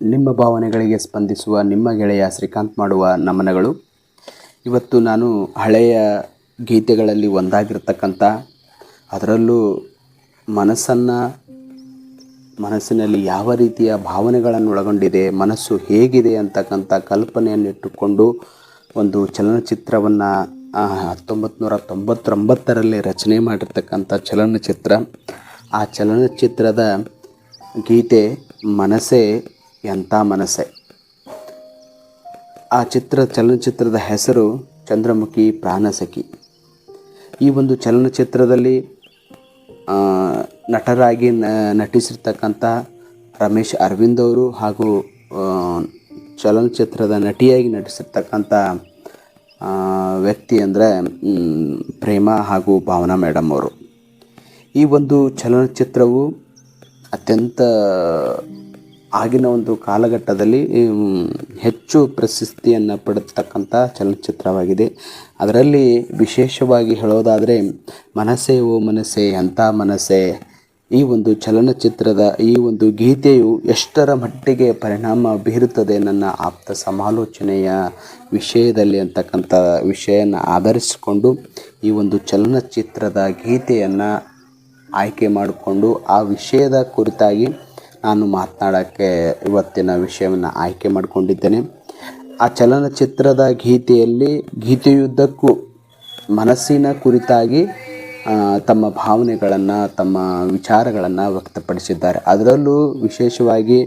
ನಿಮ್ಮ ಭಾವನೆಗಳಿಗೆ ಸ್ಪಂದಿಸುವ, ನಿಮ್ಮ ಗೆಳೆಯ ಶ್ರೀಕಾಂತ್ ಮಾಡುವ ನಮನಗಳು. ಇವತ್ತು ನಾನು ಹಳೆಯ ಗೀತೆಗಳಲ್ಲಿ ಒಂದಾಗಿರ್ತಕ್ಕಂಥ, ಅದರಲ್ಲೂ ಮನಸ್ಸನ್ನು, ಮನಸ್ಸಿನಲ್ಲಿ ಯಾವ ರೀತಿಯ ಭಾವನೆಗಳನ್ನು ಒಳಗೊಂಡಿದೆ ಮನಸ್ಸು ಹೇಗಿದೆ ಅಂತಕ್ಕಂಥ ಕಲ್ಪನೆಯನ್ನಿಟ್ಟುಕೊಂಡು ಒಂದು ಚಲನಚಿತ್ರವನ್ನು ಹತ್ತೊಂಬತ್ತು ನೂರ ತೊಂಬತ್ತೊಂಬತ್ತರಲ್ಲಿ ರಚನೆ ಮಾಡಿರ್ತಕ್ಕಂಥ ಚಲನಚಿತ್ರ. ಆ ಚಲನಚಿತ್ರದ ಗೀತೆ ಮನಸ್ಸೇ ಎಂಥ ಮನಸ್ಸೆ. ಆ ಚಿತ್ರ ಚಲನಚಿತ್ರದ ಹೆಸರು ಚಂದ್ರಮುಖಿ ಪ್ರಾಣಸಖಿ. ಈ ಒಂದು ಚಲನಚಿತ್ರದಲ್ಲಿ ನಟರಾಗಿ ನಟಿಸಿರ್ತಕ್ಕಂಥ ರಮೇಶ್ ಅರವಿಂದ್ ಅವರು ಹಾಗೂ ಚಲನಚಿತ್ರದ ನಟಿಯಾಗಿ ನಟಿಸಿರ್ತಕ್ಕಂಥ ವ್ಯಕ್ತಿ ಅಂದರೆ ಪ್ರೇಮ ಹಾಗೂ ಭಾವನಾ ಮೇಡಮ್ ಅವರು. ಈ ಒಂದು ಚಲನಚಿತ್ರವು ಅತ್ಯಂತ ಆಗಿನ ಒಂದು ಕಾಲಘಟ್ಟದಲ್ಲಿ ಹೆಚ್ಚು ಪ್ರಶಸ್ತಿಯನ್ನು ಪಡೆದತಕ್ಕಂಥ ಚಲನಚಿತ್ರವಾಗಿದೆ. ಅದರಲ್ಲಿ ವಿಶೇಷವಾಗಿ ಹೇಳೋದಾದರೆ, ಮನಸ್ಸೇ ಓ ಮನಸ್ಸೇ ಅಂಥ ಮನಸ್ಸೇ, ಈ ಒಂದು ಚಲನಚಿತ್ರದ ಈ ಒಂದು ಗೀತೆಯು ಎಷ್ಟರ ಮಟ್ಟಿಗೆ ಪರಿಣಾಮ ಬೀರುತ್ತದೆ ನನ್ನ ಆಪ್ತ ಸಮಾಲೋಚನೆಯ ವಿಷಯದಲ್ಲಿ ಅಂತಕ್ಕಂಥ ವಿಷಯನ ಆಧರಿಸಿಕೊಂಡು ಈ ಒಂದು ಚಲನಚಿತ್ರದ ಗೀತೆಯನ್ನು ಆಯ್ಕೆ ಮಾಡಿಕೊಂಡು ಆ ವಿಷಯದ ಕುರಿತಾಗಿ ನಾನು ಮಾತನಾಡೋಕ್ಕೆ ಇವತ್ತಿನ ವಿಷಯವನ್ನು ಆಯ್ಕೆ ಮಾಡಿಕೊಂಡಿದ್ದೇನೆ. ಆ ಚಲನಚಿತ್ರದ ಗೀತೆಯಲ್ಲಿ ಗೀತೆಯುದ್ದಕ್ಕೂ ಮನಸ್ಸಿನ ಕುರಿತಾಗಿ ತಮ್ಮ ಭಾವನೆಗಳನ್ನು, ತಮ್ಮ ವಿಚಾರಗಳನ್ನು ವ್ಯಕ್ತಪಡಿಸಿದ್ದಾರೆ. ಅದರಲ್ಲೂ ವಿಶೇಷವಾಗಿ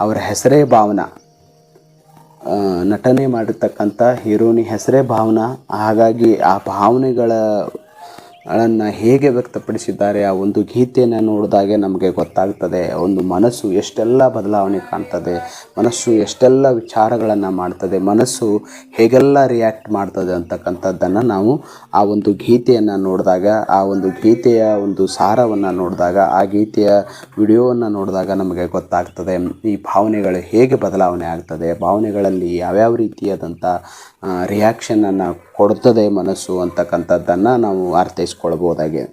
ಅವರ ಹೆಸರೇ ಭಾವನ ನಟನೆ ಮಾಡಿರ್ತಕ್ಕಂಥ ಹೀರೋನಿ ಹೆಸರೇ ಭಾವನ. ಹಾಗಾಗಿ ಆ ಭಾವನೆಗಳ ಗಳನ್ನು ಹೇಗೆ ವ್ಯಕ್ತಪಡಿಸಿದ್ದಾರೆ ಆ ಒಂದು ಗೀತೆಯನ್ನು ನೋಡಿದಾಗೆ ನಮಗೆ ಗೊತ್ತಾಗ್ತದೆ. ಒಂದು ಮನಸ್ಸು ಎಷ್ಟೆಲ್ಲ ಬದಲಾವಣೆ ಕಾಣ್ತದೆ, ಮನಸ್ಸು ಎಷ್ಟೆಲ್ಲ ವಿಚಾರಗಳನ್ನು ಮಾಡ್ತದೆ, ಮನಸ್ಸು ಹೇಗೆಲ್ಲ ರಿಯಾಕ್ಟ್ ಮಾಡ್ತದೆ ಅಂತಕ್ಕಂಥದ್ದನ್ನು ನಾವು ಆ ಒಂದು ಗೀತೆಯನ್ನು ನೋಡಿದಾಗ, ಆ ಒಂದು ಗೀತೆಯ ಒಂದು ಸಾರವನ್ನು ನೋಡಿದಾಗ, ಆ ಗೀತೆಯ ವಿಡಿಯೋವನ್ನು ನೋಡಿದಾಗ ನಮಗೆ ಗೊತ್ತಾಗ್ತದೆ. ಈ ಭಾವನೆಗಳು ಹೇಗೆ ಬದಲಾವಣೆ ಆಗ್ತದೆ, ಭಾವನೆಗಳಲ್ಲಿ ಯಾವ್ಯಾವ ರೀತಿಯಾದಂಥ ರಿಯಾಕ್ಷನನ್ನು ಕೊಡ್ತದೆ ಮನಸ್ಸು ಅಂತಕ್ಕಂಥದ್ದನ್ನು ನಾವು ಅರ್ಥೈಸ್ಕೊಳ್ಬೋದಾಗಿದೆ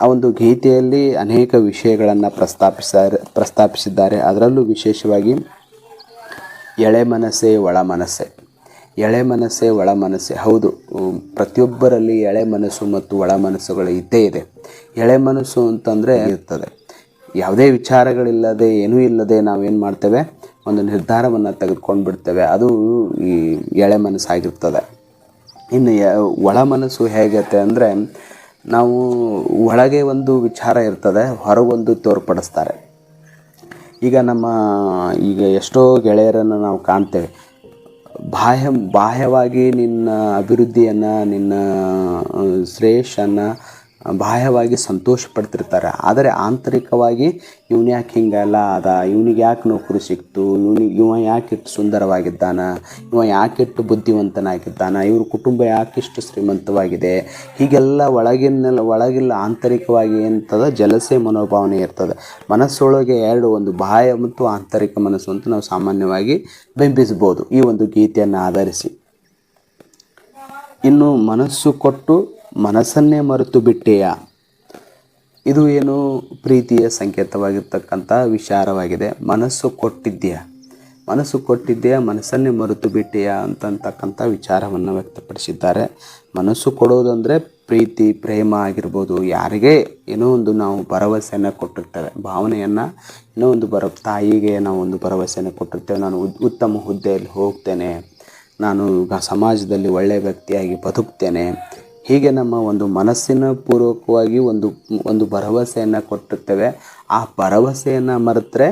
ಆ ಒಂದು ಗೀತೆಯಲ್ಲಿ ಅನೇಕ ವಿಷಯಗಳನ್ನು ಪ್ರಸ್ತಾಪಿಸಿದ್ದಾರೆ ಪ್ರಸ್ತಾಪಿಸಿದ್ದಾರೆ. ಅದರಲ್ಲೂ ವಿಶೇಷವಾಗಿ ಎಳೆ ಮನಸ್ಸೇ ಒಳ ಮನಸ್ಸೆ. ಎಳೆ ಮನಸ್ಸೇ ಒಳ ಮನಸ್ಸೆ. ಹೌದು, ಪ್ರತಿಯೊಬ್ಬರಲ್ಲಿ ಎಳೆ ಮನಸ್ಸು ಮತ್ತು ಒಳ ಮನಸ್ಸುಗಳು ಇದ್ದೇ ಇದೆ. ಎಳೆ ಮನಸ್ಸು ಅಂತಂದರೆ ಇರ್ತದೆ. ಯಾವುದೇ ವಿಚಾರಗಳಿಲ್ಲದೆ, ಏನೂ ಇಲ್ಲದೆ ನಾವೇನು ಮಾಡ್ತೇವೆ? ಒಂದು ನಿರ್ಧಾರವನ್ನು ತೆಗೆದುಕೊಂಡು ಬಿಡ್ತೇವೆ ಅದು ಈ ಎಳೆ ಮನಸ್ಸಾಗಿರ್ತದೆ. ಇನ್ನು ಯ, ಒಳ ಮನಸ್ಸು ಹೇಗೈತೆ ಅಂದರೆ ನಾವು ಒಳಗೆ ಒಂದು ವಿಚಾರ ಇರ್ತದೆ ಹೊರಗೊಂದು ತೋರ್ಪಡಿಸ್ತಾರೆ. ಈಗ ನಮ್ಮ, ಈಗ ಎಷ್ಟೋ ಗೆಳೆಯರನ್ನು ನಾವು ಕಾಣ್ತೇವೆ. ಬಾಹ್ಯ, ಬಾಹ್ಯವಾಗಿ ನಿನ್ನ ಅಭಿವೃದ್ಧಿಯನ್ನು, ನಿನ್ನ ಶ್ರೇಯಸ್ಸನ್ನು ಬಾಹ್ಯವಾಗಿ ಸಂತೋಷ ಪಡ್ತಿರ್ತಾರೆ. ಆದರೆ ಆಂತರಿಕವಾಗಿ ಇವನು ಯಾಕೆ ಹಿಂಗೆಲ್ಲ ಅದ? ಇವನಿಗೆ ಯಾಕೆ ನೌಕರಿ ಸಿಕ್ತು? ಇವನಿಗೆ ಇವ ಯಾಕೆ ಇಷ್ಟು ಸುಂದರವಾಗಿದ್ದಾನ? ಇವ ಯಾಕೆ ಇಷ್ಟು ಬುದ್ಧಿವಂತನಾಗಿದ್ದಾನ? ಇವ್ರ ಕುಟುಂಬ ಯಾಕೆ ಇಷ್ಟು ಶ್ರೀಮಂತವಾಗಿದೆ? ಹೀಗೆಲ್ಲ ಒಳಗಿನ ಒಳಗಿಲ್ಲ ಆಂತರಿಕವಾಗಿ ಎಂತದ? ಜಲಸೆ ಮನೋಭಾವನೆ ಇರ್ತದೆ. ಮನಸ್ಸೊಳಗೆ ಎರಡು, ಒಂದು ಬಾಹ್ಯ ಮತ್ತು ಆಂತರಿಕ ಮನಸ್ಸು ಅಂತ ನಾವು ಸಾಮಾನ್ಯವಾಗಿ ಬಿಂಬಿಸ್ಬೋದು ಈ ಒಂದು ಗೀತೆಯನ್ನು ಆಧರಿಸಿ. ಇನ್ನು ಮನಸ್ಸು ಕೊಟ್ಟು ಮನಸ್ಸನ್ನೇ ಮರೆತು ಬಿಟ್ಟೆಯ? ಇದು ಏನು ಪ್ರೀತಿಯ ಸಂಕೇತವಾಗಿರ್ತಕ್ಕಂಥ ವಿಚಾರವಾಗಿದೆ. ಮನಸ್ಸು ಕೊಟ್ಟಿದ್ದೀಯಾ ಮನಸ್ಸು ಕೊಟ್ಟಿದ್ದೀಯಾ ಮನಸ್ಸನ್ನೇ ಮರೆತು ಬಿಟ್ಟೆಯ ಅಂತಂತಕ್ಕಂಥ ವಿಚಾರವನ್ನು ವ್ಯಕ್ತಪಡಿಸಿದ್ದಾರೆ. ಮನಸ್ಸು ಕೊಡೋದಂದರೆ ಪ್ರೀತಿ, ಪ್ರೇಮ ಆಗಿರ್ಬೋದು. ಯಾರಿಗೆ ಏನೋ ಒಂದು ನಾವು ಭರವಸೆಯನ್ನು ಕೊಟ್ಟಿರ್ತೇವೆ. ಭಾವನೆಯನ್ನು ಏನೋ ಒಂದು ಬರ, ತಾಯಿಗೆ ನಾವು ಒಂದು ಭರವಸೆಯನ್ನು ಕೊಟ್ಟಿರ್ತೇವೆ. ನಾನು ಉತ್ತಮ ಹುದ್ದೆಯಲ್ಲಿ ಹೋಗ್ತೇನೆ. ನಾನು ಸಮಾಜದಲ್ಲಿ ಒಳ್ಳೆಯ ವ್ಯಕ್ತಿಯಾಗಿ ಬದುಕ್ತೇನೆ. ಹೀಗೆ ನಮ್ಮ ಒಂದು ಮನಸ್ಸಿನ ಪೂರ್ವಕವಾಗಿ ಒಂದು ಒಂದು ಭರವಸೆಯನ್ನು ಕೊಟ್ಟಿರ್ತೇವೆ. ಆ ಭರವಸೆಯನ್ನು ಮರೆತರೆ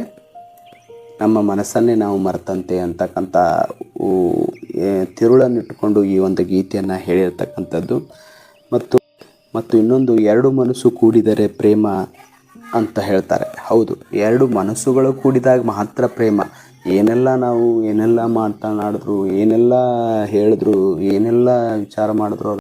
ನಮ್ಮ ಮನಸ್ಸನ್ನೇ ನಾವು ಮರೆತಂತೆ ಅಂತಕ್ಕಂಥ ತಿರುಳನ್ನಿಟ್ಟುಕೊಂಡು ಈ ಒಂದು ಗೀತೆಯನ್ನು ಹೇಳಿರ್ತಕ್ಕಂಥದ್ದು. ಮತ್ತು ಮತ್ತು ಇನ್ನೊಂದು ಎರಡು ಮನಸ್ಸು ಕೂಡಿದರೆ ಪ್ರೇಮ ಅಂತ ಹೇಳ್ತಾರೆ. ಹೌದು, ಎರಡು ಮನಸ್ಸುಗಳು ಕೂಡಿದಾಗ ಮಾತ್ರ ಪ್ರೇಮ. ಏನೆಲ್ಲ ನಾವು ಏನೆಲ್ಲ ಮಾತನಾಡಿದ್ರು, ಏನೆಲ್ಲ ಹೇಳಿದ್ರು, ಏನೆಲ್ಲ ವಿಚಾರ ಮಾಡಿದ್ರು